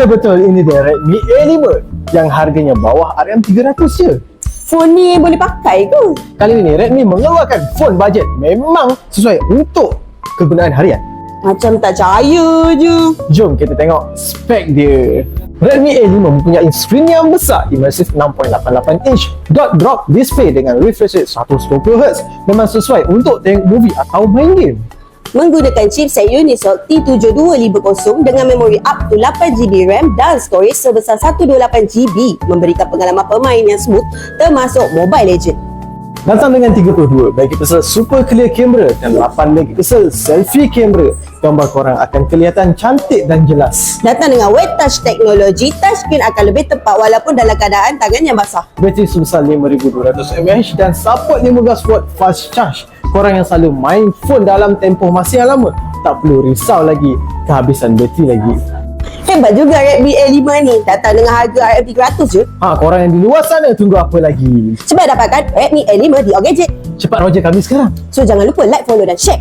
Ya betul, ini dia Redmi A5 yang harganya bawah RM300 je. Phone ni boleh pakai ke? Kali ini Redmi mengeluarkan phone bajet memang sesuai untuk kegunaan harian. Macam tak percaya je. Jom kita tengok spek dia. Redmi A5 mempunyai skrin yang besar immersive 6.88 inch dot drop display dengan refresh rate 120Hz memang sesuai untuk tengok movie atau main game. Menggunakan chipset Unisoc T7250 dengan memori up to 8GB RAM dan storage sebesar 128GB memberikan pengalaman permain yang smooth termasuk Mobile Legend. Datang dengan 32 megapixel super clear camera dan 8 megapixel selfie camera. Gambar korang akan kelihatan cantik dan jelas. Datang dengan Wet Touch teknologi, touchscreen akan lebih tepat walaupun dalam keadaan tangan yang basah. Bateri sebesar 5200 mAh dan support 15W fast charge. Korang yang selalu main phone dalam tempoh masa yang lama, tak perlu risau lagi kehabisan bateri lagi. Hebat juga Redmi A5 ni. Datang dengan harga RM300 je. Ha, korang yang di luar sana tunggu apa lagi? Cepat dapatkan Redmi A5 di All Gadget. Cepat roja kami sekarang. So jangan lupa like, follow dan share.